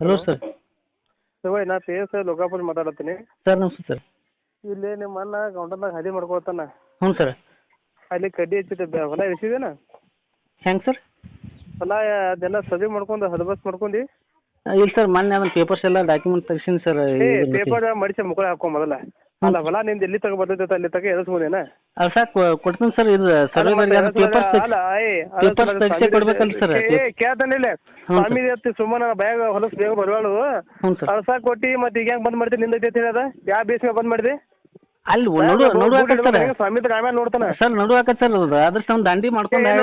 Hello sir. ತಗೊಳ್ಳಿ ನಾ P S Lokapura ಮಾತಾಡತ್ತೀನಿ. ಸರ್ ನಮಸ್ತೆ ಸರ್. ಇಲ್ಲಿ ನಿಮ್ಮ ಅಣ್ಣ ಗೌಂಡನ್ದಾಗ ಹದಿ ಮಾಡ್ಕೊಳ್ತಾನ. ಹ್ಞೂ ಸರ್. ಅಲ್ಲಿ ಕಡ್ಡಿ ಹಚ್ಚಿದ ಬ್ಯಾ- ಹೊಲ ಎಸಿದೇನ? ಹೆಂಗೆ ಸರ್? ಹೊಲ ಅದೆಲ್ಲ ಸದಿ ಮಾಡ್ಕೊಂಡು ಹದಬಸ್ ಮಾಡ್ಕೊಂಡಿ. ಇಲ್ಲ ಸರ್ ಮೊನ್ನೆ ಅದನ್ನ ಪೇಪರ್ಸ್ ಎಲ್ಲ ಡಾಕ್ಯುಮೆಂಟ್ ತೆಗ್ಸೀನಿ ಸರ್ ಪೇಪರ್ ಮಡಿಸಿ ಮುಕ್ಕಳ ಹಾಕೋ ಮೊದಲ. ಅಲ್ಲ ಹೊಲ ನಿಂದ ಎಲ್ಲಿ ತಗ ಬರ್ತೈತೆ ಅಲ್ಲಿ ತಗ ಎದಸ್ಬೋದೇನ ಅದು ಸಾಕು ಕೊಡ್ತೀನಿ ಸರ್ ಇದು ಸರ್ವೆ ಅದು ಪೇಪರ್ಸ್ ಅಲ್ಲ papers ತೆಗ್ಸೇ ಕೊಡ್ಬೇಕಲ್ಲ sir. ಕೇಳ್ತಾನಿಲ್ಲ ಸ್ವಾಮಿ ಎತ್ತಿ ಸುಮ್ಮನೆ ಬ್ಯಾಗ ಹೊಲಸ್ ಬೇಗ ಬರವಾಳು. ಅಳಸ ಸರ್. ಕೊಟ್ಟಿ ಮತ್ತೆ ಈಗ ಹೆಂಗ್ ಬಂದ್ ಮಾಡಿದ್ರಿ ನಿಂದ ಐತಿ ಹೇಳದ? ಯಾವ ಬೇಸ್ ಬಂದ್ ಮಾಡಿದ್ರಿ ಅಲ್ಲಿ ನೋಡು ನೋಡು ಸರ್ ಸ್ವಾಮಿ ಆಮೇಲೆ ನೋಡ್ತಾನ? ಸರ್ ನೋಡು ಸರ್ ಅದು ಅದ್ರ ಸಂಬಂಧ ದಂಡಿ ಮಾಡ್ಕೊಂಡು ಏನ್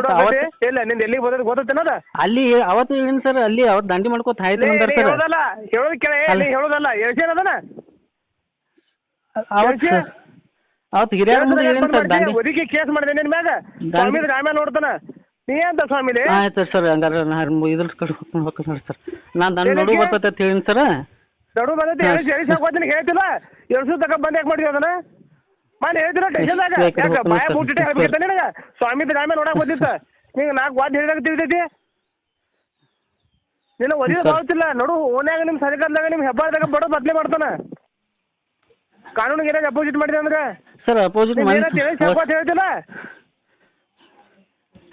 ಇಲ್ಲ ನಿಂದ ಎಲ್ಲಿಗೆ ಬಂದದ ಗೊತ್ತೈತೇನದ ಅಲ್ಲಿ ಅವತ್ತು ಹೇಳಿನಿ ಸರ್ ಅಲ್ಲಿ ಅವತ್ತು ದಾಂಡಿ ಮಾಡ್ಕೊತ ಆಯ್ತು ಹೇಳೋದಲ್ಲ ಹೇಳೋದ್ ಕೇಳ ಹೇಳೋದಲ್ಲ ಎಳ್ಸೇನ್ ಅದನ ಅವತ್ತು ಎಳ್ಸಿ? ಅವತ್ತು ಹಿರಿಯರ ಮುಂದೆ ಹೇಳಿನಿ ಸರ್ ದಂಡಿ ಒದಿಗೆ ಕೇಸ್ ಮಾಡಿದೆ ನಿನ್ ಮ್ಯಾಗ? ಸ್ವಾಮಿ ಆಮೇಲೆ ನೋಡ್ತಾನ. ನೀ ಅಂತ ಸ್ವಾಮಿಲಿ ಆಯ್ತು ಸರ್ ಹಂಗಾರೆ ನಾ ಇದ್ರ ಕಡೆ ಹೋಗ್ಕೊಂಡು ಹೋಗ್ತೀನಿ ನೋಡಿ ಸರ್. ನಾನು ನೋಡು ಏನಕ್ಕೆ? ಬರ್ತೈತೆ ಅಂತ ಹೇಳಿನಿ ಸರ್. ಹೇಳ್ತಿಲ್ಲ? ಎಳ್ಸು ತಕ ಬಂದ್ ಯಾಕೆ ಮಾಡಿದ್ವಿ ಅದನ್ನ? ಮಾಡಿ ಹೇಳ್ತಿಲ್ಲ ಟೆನ್ಷನ್ದಾಗ. ಯಾಕೆ ಬಾಯ ನಿನಗ? ಸ್ವಾಮಿ ಆಮೇಲೆ ನೋಡಕ್ ಬಂದಿತ್ತ ನಿಂಗೆ ನಾಲ್ಕು ವಾದ ಹೇಳಿದಾಗ ತಿಳಿದೈತಿ. ನಿನ್ನ ಗೊತ್ತಿಲ್ಲ ನೋಡು ಓನ್ಯಾಗ ನಿಮ್ಮ ಸರ್ಕಾರದಾಗ ನಿಮ್ಮ ಹೆಬ್ಬಾರ್ದಾಗ ಬಡೋ ಬದ್ಲಿ ಮಾಡ್ತಾನ. ಕಾನೂನಿಗೆ ಏನಾದ್ರು ಅಪೋಸಿಟ್ ಮಾಡಿದೆ ಅಂದ್ರೆ? ಸರ್ ಅಪೋಸಿಟ್ ನೀನ್ ಏನಂತ ಎಳಿಸಿ ಹಾಕೋತ್ ಹೇಳ್ತಿಲ್ಲ?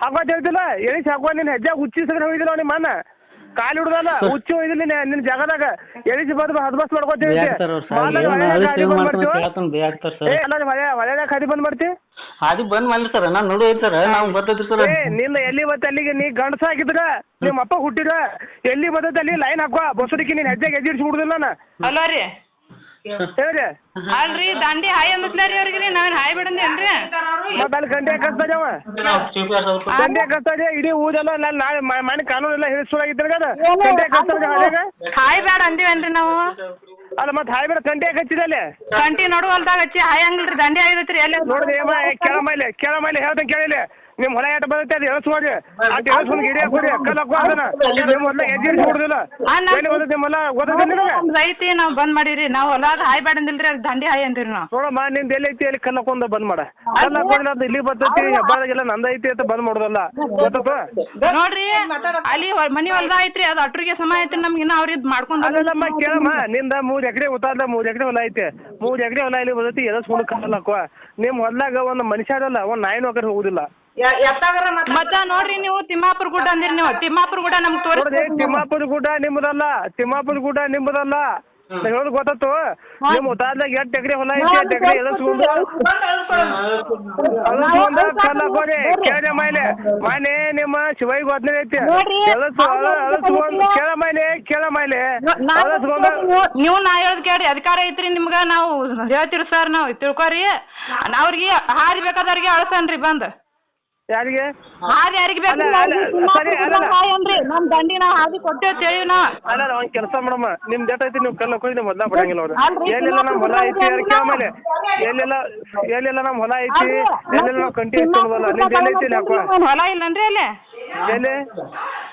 ಹಾಕೋತ್ ಹೇಳ್ತಿಲ್ಲ? ಎಣಿಸಿ ಹಾಕುವ ನಿನ್ನ ಹೆಜ್ಜೆ ಹುಚ್ಚಿ ಸಗಡೆ ಹೋಗಿದಿಲ್ಲ ನಿಮ್ಮ ಮನ ಕಾಲು ಹಿಡ್ದಲ್ಲ. ಹುಚ್ಚಿ ಹೋಯ್ದಿಲ್ಲ ನಿನ್ನ ನಿನ್ನ ಜಾಗದಾಗ. ಎಳಿಸಿ ಬಂದು ಹದ್ಬಸ್ ಮಾಡ್ಕೋತ ಹೇಳ್ತಿ. ಸರ್ ಅವ್ರು ಸರ್ ಮಾಲಾಗ ಏನು ಹೊಳ್ಯಾಗ ಅದು ಗಾಡಿ ಸೇವ್ ಬಂದ್ ಮಾಡ್ತಾನೆ ಮಾಡ್ತೀವ? ಹೇಳ್ತಾನೆ ಬೇಯಾಡ್ತಾರೆ ಏ ಸರ್ ಅಲ್ಲ ಹೊಳೆ ಹೊಳ್ಯಾಗ ಖಾದಿ ಬಂದ್ ಮಾಡ್ತಿ ಅದು ಬಂದ್ ಮಾಡಿ ಸರ್ ನಾನು ನೋಡು ಐತೆ ಸರ್ ನಾವು ಬರ್ತೈತಿ ಸರ್. ಏ ನಿನ್ನ ಎಲ್ಲಿ ಮತ್ತೆ ಅಲ್ಲಿಗೆ ನೀ ಗಂಡಸ ಆಗಿದ್ರ ನಿಮ್ಮ ಅಪ್ಪ ಹುಟ್ಟಿದ ಎಲ್ಲಿ ಬರ್ತೈತೆ ಅಲ್ಲಿ ಲೈನ್ ಹಾಕುವ ಬಸಡಿಕೆ ನೀನ್ ಹೆಜ್ಜೆಗೆ ಹೆಜ್ಜೆ ಹುಡುದಿಲ್ಲ ನಾನು. ಅಲ್ಲ ರೀ. ಹೇಳ್ರಿ ಅಲ್ರಿ ದಂಡಿ ಹಾಯ್ ಅನ್ನತ್ಲಾರಿ ಅವ್ರಿಗೆ ನಾವೇನು ಹಾಯ್ ಬಿಡಂದೇನ್ರಿ ಮತ್ತೆ ಅಲ್ಲಿ ಗಂಟೆ ಅವ ಗಂಟೆ ಇಡೀ ಊದೆಲ್ಲ ನಾನು ನಾಳೆ ಮನೆ ಕಾನೂನು ಎಲ್ಲ ಹಿಡಿಸುವಾಗಿದ್ದಾಗ ಅದು? ಗಂಟೆ ಕಸ್ತದೆ ಹಾಳ್ಯಾಗ ಹಾಯ್ ಬೇಡ ಅಂದಿವೇನ್ರಿ ನಾವು? ಅಲ್ಲ ಮತ್ತೆ ಹಾಯ್ ಬೇಡ ಗಂಟೆ ಹಚ್ಚಿದೆ ಅಲ್ಲಿ. ಕಂಟಿ ನೋಡುವಲ್ದಾಗ ಹಚ್ಚಿ ಹಾಯ್ ಹಂಗಿಲ್ರಿ ದಂಡಿ ಆಗಿದೆ ಎಲ್ಲಿ? ನೋಡಿದೆ ಕೆಳ ಮೇಲೆ ಕೆಳ ಮೇಲೆ ಹೇಳ್ತೇನೆ ಕೇಳಿಲ್ಲ. ನಿಮ್ ಹೊಲ ಎಟ್ ಬರುತ್ತೆ ಅದು ಎಳ್ಸ್ ನೋಡಿ. ಅಟ್ ಎಳ್ಸ್ಕೊಂಡು ಗಿಡಿ ಹಾಕೋರಿ ಕಲ್ ಹಾಕೋ ಅದನ್ನ. ನಿಮ್ ಹೊಲ ಎಜ್ಜಿ ಬಿಡುದಿಲ್ಲ ಅಣ್ಣ. ನಮ್- ಎಲ್ಲಿ ಬರ್ತೈತೆ ನಿಮ್ಮ ಹೊಲ? ಗೊತ್ತೈತೆ ನಿನಗೆ ನಮ್ದ್ ಐತಿ ನಾವ್ ಬಂದ್ ಮಾಡೀವ್ರಿ ನಾವ್ ಹೊಲದ ಹಾಯ್ ಬೇಡ ಅಂದಿಲ್ರಿ ಅದ್ ದಂಡಿ ಹಾಯ್ ಅಂತೀರಿ ನಾವು. ನೋಡಮ್ಮ ನಿಂದ ಎಲ್ಲಿ ಐತಿ ಅಲ್ಲಿ ಕಲ್ ಹಾಕೊಂಡ್ ಬಂದ್ ಮಾಡ. ಕಲ್ ಹಾಕೊಂಡ್ರೆ ಅದು ಇಲ್ಲಿ ಬರ್ತೈತಿ ಹಬ್ಬದಾಗೆಲ್ಲ ನಂದ ಐತಿ ಅಂತ ಬಂದ್ ಮಾಡೋದಲ್ಲ. ಗೊತ್ತಪ್ಪ? ನೋಡ್ರಿ ಅಲ್ಲಿ ಹೊಲ್- ಮನಿ ಹೊಲ್ದ ಐತ್ರಿ ಅದ್ ಅಟ್ರಿಗೆ ಸಮ ಐತಿ ನಮ್ಗೆ ಇನ್ನ ಮಾಡ್ಕೊಂಡ್ ಅಲ್ಲಲ್ಲಮ್ಮ ಕೇಳಮ್ಮ ನಿಂದ ಮೂರ್ ಎಕರೆ ಉತ್ತಾದ ಮೂರ್ ಎಕರೆ ಹೊಲ ಐತಿ. ಮೂರ್ ಎಕರೆ ಹೊಲ ಇಲ್ಲಿ ಬರ್ತೈತಿ ಎದಸ್ಕೊಂಡು ಕಲ್ ಹಾಕುವ ನಿಮ್ ಹೊಲ್ದಾಗ ಒಂದ್ ಮನುಷ್ಯ ಅದಲ್ಲ ಒಂದ್ ನಾಯಿನೂ ಕಡೆ ಹೋಗುದಿಲ್ಲ. ಮತ್ತ ನೋಡ್ರಿ ನೀವು ತಿಮ್ಮಾಪುರ ಗುಡ್ಡ ಅಂದಿರಿ ನೀವು. ತಿಮ್ಮಾಪುರ ಗುಡ್ಡ ನಮ್ಗೆ ತೋರಿಸಿ ತಿಮ್ಮಾಪುರ ಗುಡ್ಡ ನಿಮ್ಮದಲ್ಲ ತಿಮ್ಮಾಪುರ ಗುಡ್ಡ ನಿಮ್ಮದಲ್ಲ ಹೇಳೋದು ಗೊತ್ತಾತು ನಿಮ್ಮ ಉತ್ತಾದ್ದಾಗ ಎಂಟು ಎಕರೆ ಹೊಲ ಐತಿ ಎಂಟು ಎಕರೆ ಎದಸ್ಕೊಂಡು ಅಳಸ್ಕೊಂಡ ಕಲ್ ಹಾಕೋರಿ ಕೇಳ ಮೈನೆ. ಮನೆ ನಿಮ್ಮ ಶಿವಯ್ಯ ಗೊತ್ತನೇ ಐತಿ. ಎಲ್ಲ ಎಳಸು ಅಳಸ್ಕೊಂಡು ಕೇಳ ಮೈನೆ ಕೇಳ ಮೈನೆ. ಅಳಸ್ಕೊಂಡು ನೀವು ನಾ ಹೇಳದ್ ಕೇಳ್ರಿ. ಅಧಿಕಾರ ಐತ್ರಿ ನಿಮ್ಗ. ನಾವು ಹೇಳ್ತೀವಿ ಸರ್ ನಾವು ತಿಳ್ಕೊರಿ. ಅವ್ರಿಗೆ ಹಾರಿ ಬೇಕಾದವ್ರಿಗೆ ಅಳಸನ್ರಿ ಬಂದ್. ಯಾರಿಗೆ? ಹಾದಿ ಯಾರಿಗೆ ಬೇಕು. ಅನ್ರಿ ನಮ್ ದಂಡಿ ನಾವ್ ಹಾದಿ ಕೊಟ್ಟೇವ್ ತಿಳಿವಿ ನಾವು ಅಲ್ಲ ಅಲ್ಲ ಒಂದ್ ಕೆಲಸ ಮಾಡಮ್ಮ. ನಿಮ್ ಡೇಟ್ ಐತಿ ನೀವು ಕಲ್ಲು ಕೊಡಿ ನೀವು ಮೊದ್ಲ ಬಿಡಂಗಿಲ್ಲ ಅವ್ರು. ಅಲ್ರಿ, ನಮ್ ಹೊಲ ಐತಿ ಅದಕ್ಕೆ ಕೇಳ ಮೇಲೆ ಎಲ್ಲೆಲ್ಲ ಎಲ್ಲೆಲ್ಲ ನಮ್ಮ ಹೊಲ ಐತಿ. ಎಲ್ಲೆಲ್ಲ ನಾವ್ ಕಂಟಿ ಹಚ್ಕೊಂಡ್ಬಲ್ಲ ನಿಮ್ ಎಲ್ಲಿ ಐತಿ ಇಲ್ಲಿ ಹಾಕುವ? ಹೊಲ ಇಲ್ಲನ್ರಿ ಅಲ್ಲಿ. ಎಲ್ಲಿ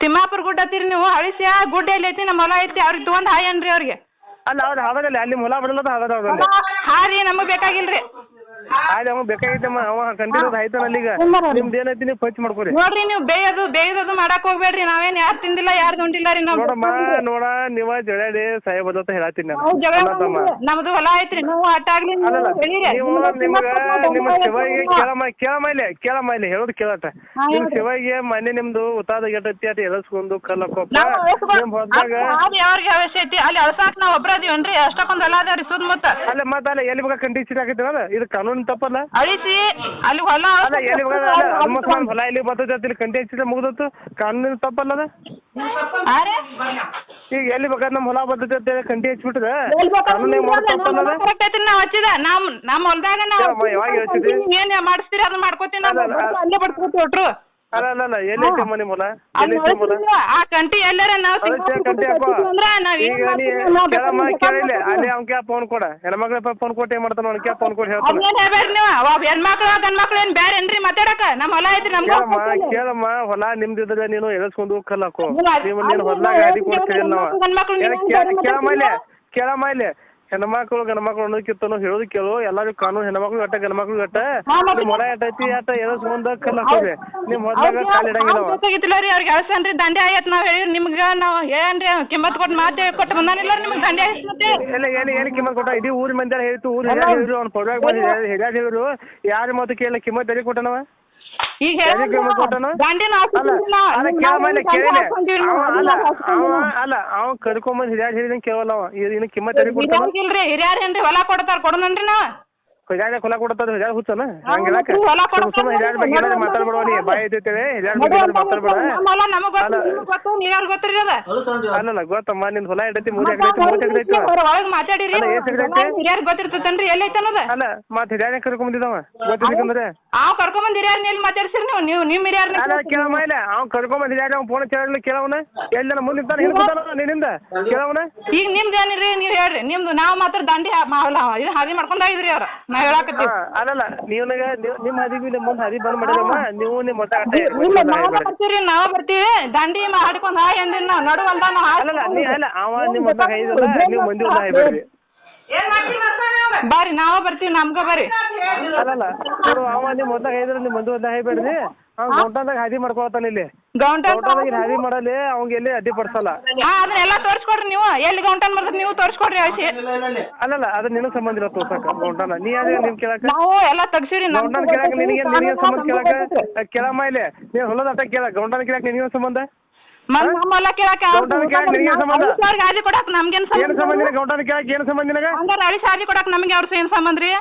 ತಿಮ್ಮಾಪುರ ಗುಡ್ಡ ಹತ್ತಿರಿ ನೀವು ಅಳಿಸಿ ಆ ಗುಡ್ಡ ಎಲ್ಲಿ ಐತಿ? ನಮ್ಮ ಹೊಲ ಐತಿ ಅವ್ರಿಗೆ ತಗೊಂಡ್ ಹಾಯ್ ಅನ್ರಿ ಅವ್ರಿಗೆ. ಅಲ್ಲ ಅವ್ರು ಹಾದಾಗಲ್ಲ ಅಲ್ಲಿ ಹೊಲ ಬಿಡಲ್ಲ ಅವ್ರಲ್ಲಿ ಹಾರಿ ನಮಗ್ ಬೇಕಾಗಿಲ್ರಿ. ಆಯ್ತು ಅವ ಬೇಕಾಗಿತ್ತಮ್ಮ ಅವ ಕಂಟಿನ್ಯೂಸ್ ಆಯ್ತಾನ ಅಲ್ಲಿಗ ನಿಮ್ದು ಏನೈತಿ ನೀವು ಪಂಚ್ ಮಾಡ್ಕೊರಿ. ನೋಡ್ರಿ ನೀವು ಬೇಯೋದು ಬೇಯೋದು ಮಾಡಕ್ ಹೋಗ್ಬೇಡ್ರಿ. ನಾವೇನ್ ಯಾರು ತಿಂದಿಲ್ಲ ಯಾರು ದುಂಡಿಲ್ಲ ರೀ ನಾವು ನೋಡಮ್ಮ ನೋಡ ನೀವ ಜಳಾಡಿ ಸಾಹೇಬ್ ಅಂತ ಹೇಳತ್ತೀನಿ ನಾವು ಜಗಳ ನಮ್ದು ಹೊಲ ಐತ್ರಿ ನೀವು ಆಟ ಆಗ್ಲಿ. ನೀವು ನಿಮ್ಗ ನಿಮ್ಮ ಶಿವಗೆ. ಕೇಳಮ್ಮ ಕೇಳಮ್ಮ ಇಲ್ಲಿ ಕೇಳಮ್ಮ ಇಲ್ಲಿ ಹೇಳೋದು ಕೇಳಟ. ನಿಮ್. ಶಿವಗೆ ಮನೆ ನಿಮ್ದು ಉತ್ತಾದ ಎಟ್ಟೈತಿ ಅಟ್ ಎಳಸ್ಕೊಂಡು ಕಲ್ಲಕ್ಕೊಪ್ಪ. ನಿಮ್ ಹೊಲ್ದಾಗ ಅದು ಅವಶ್ಯ ಐತಿ? ಅಲ್ಲಿ ಅಳಸಾಕ್ ನಾವ್ ಒಬ್ರ ಅದೀವನ್ರಿ ಅಷ್ಟಕ್ಕೊಂದ್ ಹೊಲ ಅದಾವ್ರಿ ಸುತ್ತಮುತ್ತ. ಅಲ್ಲ ಮತ್ತೆ ಅಲ್ಲ ಎಲ್ಲಿ ಬೇಕಾ ಕಂಡೀಷನ್ ಹಾಕಿದ್ರಲ್ಲ? ಇದು ಕಾನೂನು ತಪ್ಪಲ್ಲ ಅಳಿಸಿ ಅಲ್ಲಿ ಹೊಲ ಅಲ್ಲ ಎಲ್ಲಿ ಅಲ್ಲ ಹೊಲ ಎಲ್ಲಿ ಬರ್ತೈತೆ ಇಲ್ಲಿ ಕಂಟಿ ಹಚ್ಚಿದ್ರೆ ಮುಗ್ದತ್ತು ಕಾನೂನು ತಪ್ಪಲ್ಲ ಅದ ರೀ? ಈಗ ಎಲ್ಲಿ ಬೇಕಾದ್ರೆ ನಮ್ಮ ಹೊಲ ಬರ್ತೈತೆ ಅಂತ ಹೇಳಿ ಕಂಟಿ ಹಚ್ಬಿಟ್ರೆ ಎಲ್ಲಿ ಬೇಕಾದ್ರೂ ಕಾನೂನು ನೀವು ಮಾಡೋದು ನಮ್ಮ ತಪ್ಪಲ್ಲ ಹೊಲ ಅದ correct ಐತ್ರಿ ನಾವ್ ಹಚ್ಚಿದ ನಮ್ ನಮ್ಮ ಹೊಲ್ದಾಗ ನಾವು ಯಾವಾಗ- ಯಾವಾಗ ಹೇಳ್ತಿದ್ದಿ? ಏನ್ ಮಾಡಿಸ್ತೀರಿ ಅದನ್ನ ಮಾಡ್ಕೋತೀನಿ ಅಲ್ಲ, ಅಲ್ಲ. ಅಲ್ಲೇ ಬಡ್ಕೋತಿ ಒಟ್ರು ಅಲ್ಲ ಅಲ್ಲ ಅಲ್ಲ ಎಲ್ಲಿ ಐತೆ ನಿಮ್ಮ ಹೊಲ? ಎಲ್ಲಿ ಅಲ್ಲಿ ಐತೆ ಹೊಲ? ಆ ಕಂಟಿ ಎಲ್ಲಾರ ನಾವು ಕಂಟಿ ಹಾಕೋ ಈಗ ನೀ ಕೇಳಮ್ಮ ಬೇಕಾದ್ರೆ ಕೇಳಿಲ್ಲ ಅಲ್ಲಿ ಅವ್ನ್ಗೆ ಫೋನ್ ಕೊಡ. ಹೆಣ್ಮಕ್ಳ ಫೋನ್ ಕೊಟ್ಟು ಏನ್ ಮಾಡ್ತಾನ ಅವ್ನಿಗೆ ಫೋನ್ ಕೊಟ್ಟು ಹೇಳ್ತಾನ. ಅದೇನ್ ಹೇಳ್ಬೇಡ್ರಿ ನೀವು? ಅವ್ ಹೆಣ್ಮಕ್ಳು ಗಂಡ್ಮಕ್ಳು ಏನ್ ಬ್ಯಾರೆ ಏನ್ರಿ ಮಾತಾಡಕ? ನಮ್ಮ ಹೊಲ ಐತ್ರಿ ನಮ್ಗೆ ಕೇಳಮ್ಮ ಕೇಳಮ್ಮ ಹೊಲ ನಿಮ್ದಿದ್ರೆ ನೀನು ಎಳಸ್ಕೊಂಡು ಕಲ್ ಹಾಕೋ ನೀವು ನೀನು ಹೊಲ್ದಾಗ ಅದಿ ಕೊಡ್ತೀರಿ ನಾವು ಗಂಡ್ಮಕ್ಳು ಕೇಳಮ್ಮ ಇಲ್ಲಿ ಕೇಳಮ್ಮ ಇಲ್ಲಿ. ಹೆಣ್ಮಕ್ಳು ಗಂಡ್ಮಕ್ಳು ಅನ್ನೋಕಿತ್ತನು ಹೇಳೋದು ಕೇಳು. ಎಲ್ಲಾರು ಕಾನೂನು ಹೆಣ್ಮಕ್ಳು ಗಟ್ಟ ಗಂಡ್ಮಕ್ಳು ಗಟ್ಟ. ಮೊಳೆ ಅಟೈತಿ ನಿಮ್ ಹೊಲ ಎಟ್ಟೈತಿ ಅಟ್ಟ ಎದಸ್ ಮುಂದ ಕಲ್ ಹಾಕೋರಿ ನಿಮ್ ಹೊಲ್ದಾಗ ಕಾಲ್ ಇಡಂಗಿಲ್ಲ ಅವ. ಗೊತ್ತಾಗಿತ್ತಿಲ್ಲ ರೀ ಅವ್ರಿಗೆ ಅಳಸನ್ರಿ ದಂಡೆ ಆಯ್ತು ನಾವು ಹೇಳಿರಿ ನಿಮ್ಗ ನಾವು ಹೇಳನ್ರಿ ಕಿಮ್ಮತ್ ಕೊಟ್ಟು ಮಾತೇ ಕೊಟ್ಟು ಬಂದಾನಿಲ್ಲ ನಿಮ್ಗೆ ದಂಡೆ ಆಯ್ತು ಮತ್ತೆ. ಎಲ್ಲ ಏನು ಏನು ಕಿಮ್ಮತ್ ಕೊಟ್ಟ ಇಡೀ ಊರ್ ಮಂದಿ ಹೇಳ್ತು ಊರ್ ಹಿರಿಯರ್ ಹೇಳಿದ್ರು ಅವ್ನ ಪಡ್ವಾಗ ಬಂದು ಹಿರಿಯರ್ ಹೇಳಿದ್ರು. ಯಾರ ಮಾತು ಕೇಳಿ ಕಿಮ್ಮತ್ ಎಲ್ಲಿ ಕೊಟ್ಟನವ? ಈಗ ದಂಡಿನ ಅಲ್ಲ ಅವ ಕರ್ಕೊಂಬಂದ್ ಹಿರಿಯರ್ ಹೇಳಿದಂಗೆ ಕೇಳಲ್ಲ ಅವ. ಇನ್ನು ಕಿಮ್ಮತ್ ಹಿರಿಯರ್ ಏನ್ರಿ ಹೊಲ ಕೊಡ್ತಾರ ಕೊಡೋಣನ್ರಿ ನಾವ್? ಹಿರಿಯರ್ ಹೊಲ ಕೊಡ್ತಾರ ಹಿರಿಯರ್ ಹುಚ್ಚನ? ಹಂಗಿಲ್ಲಕ ಹೌದು, ಹೊಲ ಬಗ್ಗೆ ಏನಾದ್ರು ಮಾತಾಡ್ಬೇಡ ನೀ ಬಾಯಿ ಐತೈತೇವೆ ಹಿರಿಯರ್ ಬಗ್ಗೆ ಏನಾದ್ರು ಮಾತಾಡ್ಬೇಡ. ಹೊಲ ನಮಗ್ ಗೊತ್ತು ಗೊತ್ತ್ರಿ ಅದ ಅಲ್ಲಲ್ಲ ಗೊತ್ತಮ್ಮ ನಿನ್ ಹೊಲ ಇಡತಿ ಮೂರ್ ಎಕರೆ ಐತಿ ಮೂರ್ ಎಕರೆ ಐತಿ? ಮಾತಾಡಿರಿ? ಹಿರಿಯರ್ ಗೊತ್ತಿರ್ತೈತನ್ರಿ ಎಲ್ಲಿ ಐತೆ ಅನ್ನೋದ ಅಲ್ಲ ಮತ್ ಹಿರಿಯರ್ ಕರ್ಕೊಂಬಂದಿದ್ದವ ಗೊತ್ತಿದ್ದಕ್ಕಂದ್ರೆ ಅವ್ ಕರ್ಕೊಂಬಂದ್ ಹಿರಿಯರ್ನ ಎಲ್ಲಿ ಮಾತಾಡ್ಸಿರಿ ನೀವು? ನೀವು ನಿಮ್ ಹಿರಿಯರ್ನ ಅಲ್ಲ ಕೇಳಮ್ಮ ಇಲ್ಲ ಅವ್ ಕರ್ಕೊಂಡ್ ಬಂದ ಹಿರಿಯರ್ ಅವ್ನ್ ಫೋನ್ ಕೇಳಲ್ಲ ಕೇಳವನ? ಎಲ್ಲ ಮುಂದೆ ನಿಂತಾನ ಹಿಂದ್ಕೊತಾನ ನಿನ್ನಿಂದ? ಕೇಳವನ? ಈಗ ನಿಮ್ದು ಏನಿರಿ ನೀವ್ ಹೇಳ್ರಿ ನಿಮ್ದು ನಾವ್ ಮಾತ್ರ ದಂಡಿ ಇದು ಹಾದಿ ಮಾಡ್ಕೊಂಡ್ ಆಗಿದ್ರಿ ಅವ್ರ. ನಾವ್ ಹೇಳಾಕತ್ತೀವಿ ಅಲ್ಲಲ್ಲ ನೀವನಾಗ ನಿಮ್ಮ ಹದಿವಿ ನಿಮ್ಮ ಮುಂದೆ ಹದಿ ಬಂದ್ ಮಾಡಿದಮ್ಮ ನೀವು ನಿಮ್ಮ ಅಟ್ಟ ಇಲ್ಲ ನಾವ್ ನಾವ್ ಬರ್ತೀವಿ. ದಂಡಿ ಮಾಡ್ಕೊಂಡ್ ಹಾಯ್ ಎಂದಿನ ನಾವ್ ನಡುವಲ್ದ ನಾವ್ ಹಾಯ್ ಅಲ್ಲಲ್ಲ ನೀ ಅಲ್ಲ ಅವ ನಿಮ್ಮ ಮೊಟ್ಟ ನೀವು ಮಂದಿ ಒಂದು ಹಾಯ್ಬೇಡ್ರಿ. ಬರ್ರಿ ನಾವ ಬರ್ತೀವಿ ನಮ್ಗ ಬರ್ರಿ. ಅಲ್ಲಲ್ಲ ನೋಡು ಅವ ನಿಮ್ಮ ಮೊದ್ಲಾಗ ಐದ್ರ ನಿಮ್ಮ ಮಂದಿ ಒಂದು ಹೇಳ್ಬೇಡ್ರಿ ಅವ್ನ ಗೌಂಟದಾಗ ಹಾದಿ ಮಾಡ್ಕೊಳತಾನ ಇಲ್ಲಿ. ಗೌಂಟ ಗೌಂಟದಾಗ ಇಲ್ಲಿ ಹಾದಿ ಮಾಡಲಿ ಅವ್ಗೆ ಎಲ್ಲಿ ಅಡ್ಡಿ ಪಡಿಸಲ್ಲ. ಹಾ ಅದನ್ನೆಲ್ಲ ತೋರ್ಸ್ಕೊಡ್ರಿ ನೀವು. ಎಲ್ಲಿ ಗೌಂಟನ್ ಬರ್ತದೆ ನೀವು ತೋರ್ಸ್ಕೊಡ್ರಿ ಅಳಿಸಿ ಅಲ್ಲಲ್ಲ ಅದು ನಿನಗೆ ಸಂಬಂಧ ಇಲ್ಲ ತೋರ್ಸಕ ಗೌಂಟಾನ ನೀ ಯಾವ್ದು ನಿಮ್ ಕೇಳಕ ನಾವು ಎಲ್ಲ ತೆಗ್ಸಿರಿ ಗೌಂಡನ ಕೇಳಕ ನಿನಗೆ ನಿನಗೆ ಸಂಬಂಧ ಕೇಳಕ ಕೇಳಮ್ಮ ಇಲ್ಲಿ ನೀನ್ ಹೊಲದ ಅಟ್ಟ ಕೇಳ ಗೌಂಟನ್ ಕೇಳಕ ನಿನಗೆ ಸಂಬಂಧ? ನಮ್ಮೆಲ್ಲ ಕೇಳಕ್ಕೆ? ಹಾದಿ ಕೊಡಕ್ ನಮ್ಗೇನ್ ಏನ್ ಸಂಬಂಧ? ನಿನಗೆ ಗೌಂಡನ ಕೇಳಕ ಏನು ಸಂಬಂಧ ನಿನಗ? ಹಂಗಾರ ಅಳಿಸಿ ಹಾದಿ ಕೊಡಕ್ ನಮ್ಗೆ ಅವ್ರ ಏನ್ ಸಂಬಂಧ ರೀ?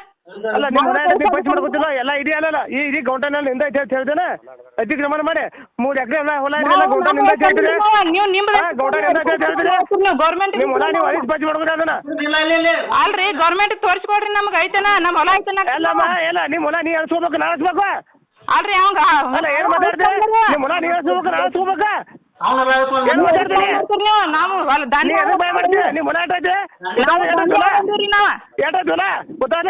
ಅಲ್ಲ ನಿಮ್ಮ ಹೊಲ ನೀ ಪಂಚ್ ಮಾಡ್ಕೊತಿಲ್ಲ ಎಲ್ಲ ಇಡೀ ಅಲ್ಲಲ್ಲ ಈ ಇಡೀ ಗೌಂಟನ ನಿಂದ ಐತೆ ಅಂತ ಹೇಳ್ತೇನೆ ಅತಿಕ್ರಮಣ ಮಾಡಿ. ಮೂರ್ ಎಕರೆ ಎಲ್ಲ ಹೊಲ ನಿಂದ ಐತೆ ನೀವು ಹಾ, ಗೌಂಡನ ನಿಂದ ಐತೆ ಅಂತ ಹೇಳ್ತೇನೆ ನೀವು ಗೌರ್ಮೆಂಟ್ ನಿಮ್ಮ ಹೊಲ ನೀವು ಅಳಿಸಿ ಪಂಚ್ ಮಾಡ್ಕೊತ ಅದನ್ನ. ಅಲ್ರಿ ಗೌರ್ಮೆಂಟ್ ತೋರಿಸ್ಕೊಡ್ರಿ ನಮ್ಗೆ ಐತನ? ನಮ್ಮ ಹೊಲ ಐತನ? ಅಲ್ಲಮ್ಮ ಎಲ್ಲ ನಿಮ್ಮ ಹೊಲ ನೀ ಅಳಿಸ್ಕೋಬೇಕು ನಾ ಅಳಿಸ್ಬೇಕು ಅಲ್ರಿ ಅವಂಗ ಅಲ್ಲ ಏನು ಮಾತಾಡ್ದೆ? ನಿಮ್ಮ ಹೊಲ ನೀ ಅಳಿಸ್ಕೋಬೇಕು ನಾ ಅಳಿಸ್ಕೋಬೇಕ ಏನು ಮಾತಾಡ್ತೀನಿ ನಾವು? ಹೊಲ ನೀ ಭಯ ಮಾಡ್ತೀಯ ಗೊತ್ತಾಗ್ಲ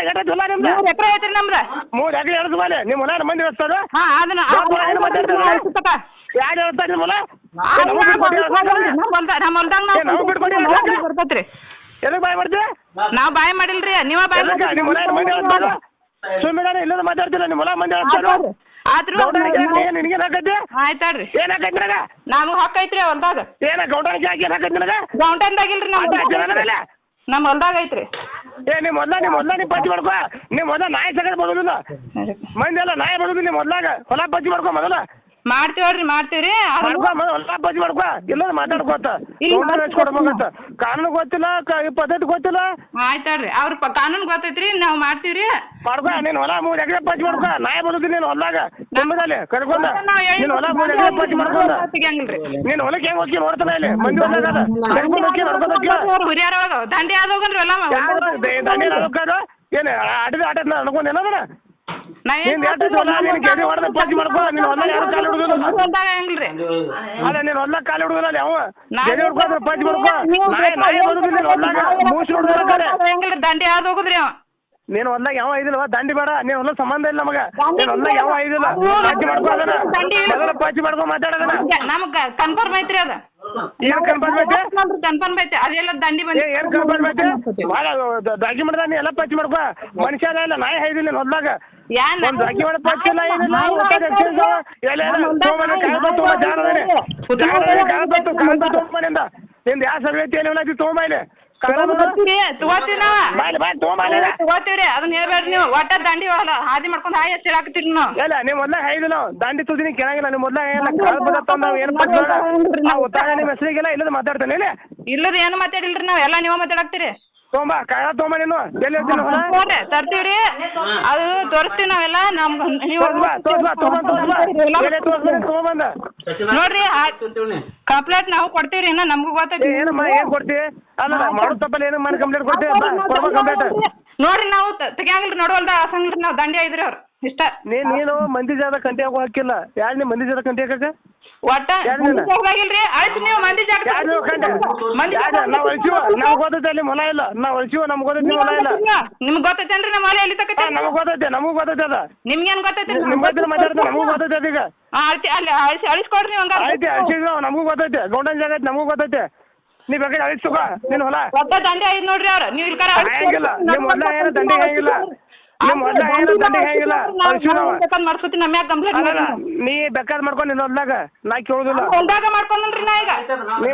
ನಿಮ್ದು? ಮೂರ್ ಎಕರೆ ಐತ್ರಿ ನಮ್ದ. ಮೂರು ಎಕರೆ ಎಳ್ದು ನಿಮ್ಮ ಹೊಲ ಮಂದಿ ಇಳಿಸ್ತಾರ ಹಾ ಅದನ್ನ ಯಾಕ್ ಹೊಲ ಏನು ಮಾತಾಡ್ತೀರ? ಯಾರು ಹೇಳ್ತಾರೆ ನಿಮ್ಮ ಹೊಲ ಏ, ನಮಗ್ ಬಿಟ್ಕೊಡಿ ಹೇಳ್ತಾರೆ. ನಮ್ಮ ಹೊಲ್ದಾಗ ಏ, ನಮಗ್ ಬಿಟ್ಕೊಡಿ ನಾವು ಹೇಳ್ತಾರೆ. ಬರ್ತೈತ್ರಿ ಎದಕ್ಕೆ ಭಯ ಮಾಡ್ತೀಯ ನಾವ್ ಬಾಯ್ ಮಾಡಿಲ್ರಿ ನೀವ ಬಾಯ್ ಎದಕ್ಕೆ? ನಿಮ್ಮ ಮಂದಿ ಸುಮ್ಮನೆ ಇಲ್ಲದ ಮಾತಾಡ್ತೀರ? ನಿಮ್ಮ ಹೊಲ ಮಂದಿ ಇಳಿಸ್ತಾರ ಆದ್ರೂ ನಿನಗ ನಮ್ಗ್ ಹಕ್ಕ ಐತ್ರಿ ಹೊಲ್ದಾಗ. ಗೌಂಟನ್ದಾಗಿಲ್ರಿ ನಮ್ ಅಡ್ಡ ಹಚ್ಚಿಲ್ಲ ಮೇಲೆ. ನಮ್ ಹೊಲ್ದಾಗ ಐತ್ರಿ. ಏ ನಿಮ್ಮ ಮೊದ್ಲ ನಿಮ್ಮ ಮೊದ್ಲ ನೀವು ಪಂಚ್ ಮಾಡ್ಕೋ ನಿಮ್ಮ ಮೊದ್ಲ ನಾಯಿ ಸಗದ್ ಬರೋದಿಲ್ಲ. ಮಂದಿ ಎಲ್ಲ ನಾಯಿ ಬರೋದು ನಿಮ್ಮ ಮೊದ್ಲಾಗ ಹೊಲ ಪಂಚ್ ಮಾಡ್ಕೋ ಮೊದಲ. ಮಾಡ್ತೀವ್ರಿ. ಮಾಡ್ತೀವ್ರಿ ಮಾಡ್ಕೋ ಮೊದಲ ಹೊಲ ಮಾಡ್ಕೋ ಇಲ್ಲ ಮಾತಾಡ್ಕೋತ ಕಾನೂನು ಗೊತ್ತಿಲ್ಲ ಕ- ಈ ಪದ್ಧತಿ ಗೊತ್ತಿಲ್ಲ. ಆಯ್ತಾರ್ರಿ ಅವ್ರ ಪ ಕಾನೂನ್ ಗೊತ್ತೈತ್ರಿ ನಾವ್ ಮಾಡ್ತೀವ್ರಿ. ಮಾಡ್ಕೋ ನೀನ್ ಹೊಲ ಮೂರ್ ಎಕರೆ ಪಂಚ್ ಮಾಡ್ಕೋ ನಾಯಿ ಬರೋದಿಲ್ಲ ನೀನು ಹೊಲ್ದಾಗ. ನಿಮ್ಮದಲ್ಲಿ ಕರ್ಕೊಂಡ. ನೀನ್ ಹೊಲ ಮೂರ್ ಎಕರೆ ಪಂಚ್ ಮಾಡ್ಕೊಂಡ ತೆಗಿಯಂಗಿಲ್ರಿ ನೀನ್ ಹೊಲಕ್ಕೆ ಹೆಂಗ್ ಹೋಗಿ ನೋಡ್ತಾನ ಇಲ್ಲಿ ಮಂದಿ ಹೊಲ್ದಾಗ ಅದ. ಕರ್ಕೊಂಡು ಹೋಗಿ ನೋಡ್ಕೊಂಡು ಹೋಗಿ ಹುರಿಯಾರ ದಂಡಿ ಆದೋಗನ್ರಿ ಯಾರು ಏನು ಆಟದ ಆಟ ಅನ್ಕೊಂಡ್ ನಾ ಏನ್ ನೀನ್ ಎಷ್ಟು ಹೊಲ ನೀನ್ ಗೆದಿ ಹೊಡೆದ ಪಂಚ್ ಮಾಡ್ಕೋ ನೀನ್ ಯಾರು ಕಾಲು ಹೊಲ್ದಾಗ ಅಲ್ಲ ನೀನ್ ಹೊಲ ಕಾಲು ಹಿಡುದಿಲ್ಲ ಅಲ್ಲಿ ಅವ ಪಂಚ್ ಮಾಡ್ಕೋ. ನಾಯಿ ನಾಯಿ ಬರುದಿಲ್ಲ ನೀನ್ ಹೊಲ್ದಾಗ? ಮೂಸಿ ಹೊಡ್ದಾರೆ ಹೆಂಗ್ರಿ ದಂಡಿ ಆದೋಗುದ್ರಿ ಅವ? ನೀನ್ ಹೊಲ್ದಾಗ ಯಾವ ಐದಿಲ್ವಾ ದಂಡಿ ಬೇಡ. ನೀನ್ ಹೊಲ ಸಂಬಂಧ ಇಲ್ಲ ನಮಗ ನೀನ್ ಹೊಲ್ದಾಗ ಯಾವ ಐದಿಲ್ಲ. ಪಂಚ್ ಮಾಡ್ಕೊ ಅದನ್ನ. ಮೊದಲ ಪಂಚ್ ಮಾಡ್ಕೋ ಮಾತಾಡೋದನ್ನ. ನಮಗ್ ಕನ್ಫರ್ಮ್ ಐತ್ರಿ ಅದ. ಏನ್ ಕನ್ಫರ್ಮ್ ಐತೆ? ಕನ್ಫರ್ಮ್ ಐತೆ. ಅದೆಲ್ಲ ದಂಡಿ ಏ ಬಂದಿ ಏನ್ ಕನ್ಫರ್ಮ್ ಐತೆ? ಭಾಳ ಡಾಕ್ಯುಮೆಂಟ್ ನೀ ಎಲ್ಲ ಪಂಚ್ ಮಾಡ್ಕೋ. ಮನುಷ್ಯ ಇಲ್ಲ ನಾಯಿ ಐದಿಲ್ಲ ನೀನ್ ಹೊಲ್ದಾಗ. ಒಂದ್ ಏನಿಲ್ಲ ಊಟ ಎಕ್ಸ್ಚೇಂಜ್ ಎಲ್ಲ ತೊಗೊಂಬ ತೊಗೊಂಡು ತೊಗೊಂಬನಿಂದ ನಿಂದ ಯಾವ ಸರ್ವೆ ಐತಿ ಏನಿಲ್ಲ ಐತಿ ತೊಗೊಂಬ ಇಲ್ಲಿ ಕಾಗದ ಗೊತ್ತೀರಿ ತಗೋತೀವಿ ನಾವ. ಬಾಯ್ಲಿ ಬಾಯ್ ತೊಗೊಂಬ ತಗೋತೀವ್ರಿ ಅದನ್ನ ಹೇಳ್ಬೇಡ್ರಿ ನೀವು. ಒಟ್ಟ ದಂಡಿ ಹಾದಿ ಮಾಡ್ಕೊಂಡ್ ಹಾಯ್ ಹಚ್ಚಿ ಹಾಕ್ತಿರಿ ನಾವು. ಇಲ್ಲ ನೀವು. ದಂಡಿ ತುದಿನಿ ಕೇಳಂಗಿಲ್ಲ ನೀವು ಮೊದ್ಲ ಏನಿಲ್ಲ ಏನು ನಿಮ್ಮ ಹೆಸರಿಗೆಲ್ಲ ಇಲ್ಲದ ಮಾತಾಡ್ತಾನೆ ಇಲ್ಲಿ? ಇಲ್ಲದ ಏನು ಮಾತಾಡಿಲ್ರಿ ನಾವ್? ಎಲ್ಲ ನೀವ ಮಾತಾಡಕ್ತಿರಿ. ತೊಗೊಂಬ ನೀನು? ಎಲ್ಲಿ ಅದು ತೋರಿಸ್ತೀವಿ ನಾವೆಲ್ಲ ನಮ್ ನೀವು ತೊಗೊಂಬಂದ ನೋಡ್ರಿ ಕಂಪ್ಲೇಂಟ್ ನಾವು ಕೊಡ್ತೀವ್ರಿ ಇನ್ನ ನಮಗೂ ಗೊತ್ತೈತಿ. ಏನಮ್ಮ ಏನ್ ಕೊಡ್ತೀವಿ ಅಲ್ಲ ಮಾಡೋ ತಪ್ಪಲ್ಲಿ ಏನು ಮಾಡಿ ಕಂಪ್ಲೇಂಟ್ ಕೊಡ್ತೀವಿ ಕೊಡ್ಬೇಕು ಕಂಪ್ಲೇಂಟ್ ನೋಡ್ರಿ ನಾವು ತೆಗಿಯಂಗಿಲ್ರಿ ನೋಡುವಲ್ದ ಆಸಂಗಿಲ್ರಿ ನಾವು ದಂಡಿ ಐದ್ರಿ ಅವ್ರು. ಇಷ್ಟ? ನೀ ನೀನು ಮಂದಿ ಜಾಗ ಕಂಟಿ ಹಾಕೋ ಹಾಕಿಲ್ಲ. ಯಾರು ನೀ ಮಂದಿ ಜಾಗ ಕಂಟಿ ಹಾಕಕ್ಕೆ ಒಟ್ಟ ಮಂದಿ? ಜಾಗದಾಗಿಲ್ರಿ ಆಯ್ತು ನೀವು ಮಂದಿ ಜಾಗ ಯಾರು ನೀವು ಮಂದಿ ಯಾರು ನಾವು ಅಳಿಸಿವ ನಮ್ಗೆ ಗೊತ್ತೈತೆ ಅಲ್ಲಿ ಹೊಲ ಇಲ್ಲ. ನಾವು ಅಳ್ಸಿವ ನಮ್ಗೆ ಗೊತ್ತೈತೆ ಮೊಲ ಇಲ್ಲ. ನಿಮ್ಗೆ ಗೊತ್ತೈತೇನ್ರಿ ನಮ್ಮ ಹೊಲ ಎಲ್ಲಿ ತಕ್ಕ ನಮಗೆ ಗೊತ್ತೈತೆ ನಮಗೂ ಗೊತ್ತೈತೆ ಅದ. ನಿಮ್ಗೇನ್ ಗೊತ್ತೈತಿ ನಿಮ್ಗೆ ಗೊತ್ತಿಲ್ಲ ಮಾತಾಡ್ತಾರೆ ನಮಗೂ ಗೊತ್ತೈತೆ ಅದೀಗ. ಅಳ್ಸಿ ಅಲ್ಲಿ ಅಳಿಸಿ ಅಳಿಸ್ಕೊಡ್ರಿ ಹಂಗಾರ ಆಯ್ತು ಅಳಿಸಿದ್ವಿ ನಮಗೂ ಗೊತ್ತೈತೆ. ಗೌಡನ್ ಜಾಗ ಐತೆ ನಮಗೂ ಗೊತ್ತೈತೆ. ನೀ ಬೇಕಾದ್ರೆ ಅಳಿಸ್ ತಗೋ ನಿನ್ನ ಹೊಲ. ಒಟ್ಟ ದಂಡೆ ಐದ್ ನೋಡ್ರಿ ಅವ್ರ. ನೀವ್ ಇಲ್ಲಿ ಕರ ದಂಡೆ ಹಂಗಿಲ್ಲ. ನಿಮ್ಮ ಮಾಡ್ಸ್ಕೊತೀನಿ ಕಂಪ್ಲೇಂಟ್ ನೀ ಬೇಕಾದ್ ಮಾಡ್ಕೊಂಡು ನಿನ್ನ ಹೊಲ್ದಾಗ. ನಾ ಕೇಳುದಿಲ್ಲ. ಹೊಲ್ದಾಗ ಮಾಡ್ಕೊಂಡ್ರಿ ನಾ ಈಗ. ನೀ